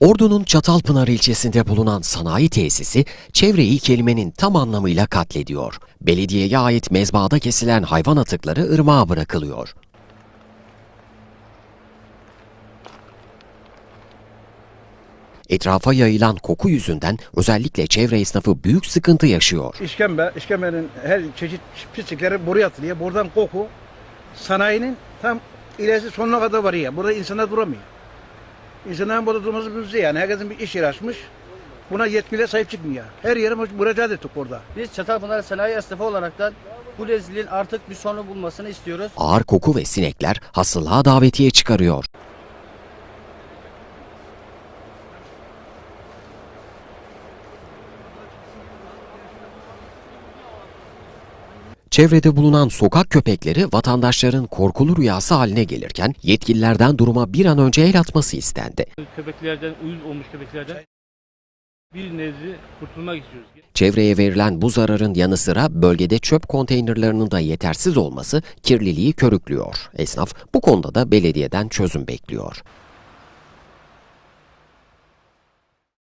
Ordu'nun Çatalpınar ilçesinde bulunan sanayi tesisi çevreyi kelimenin tam anlamıyla katlediyor. Belediyeye ait mezbahada kesilen hayvan atıkları ırmağa bırakılıyor. Etrafa yayılan koku yüzünden özellikle çevre esnafı büyük sıkıntı yaşıyor. İşkembe, işkembenin her çeşit pislikleri buraya atılıyor. Buradan koku sanayinin tam ilerisi sonuna kadar varıyor. Burada insanlar duramıyor. İnsanların durması mümkün yani. Herkesin bir iş yeri açmış. Buna yetkililer sahip çıkmıyor. Her yere müracaat ettik orada. Biz Çatalpınar Sanayi Esnafı olaraktan bu rezilliğin artık bir sonu bulmasını istiyoruz. Ağır koku ve sinekler hastalığa davetiye çıkarıyor. Çevrede bulunan sokak köpekleri vatandaşların korkulu rüyası haline gelirken yetkililerden duruma bir an önce el atması istendi. köpeklerden, uyuz olmuş köpeklerden bir nebze kurtulmak istiyoruz. Çevreye verilen bu zararın yanı sıra bölgede çöp konteynerlarının da yetersiz olması kirliliği körüklüyor. Esnaf bu konuda da belediyeden çözüm bekliyor.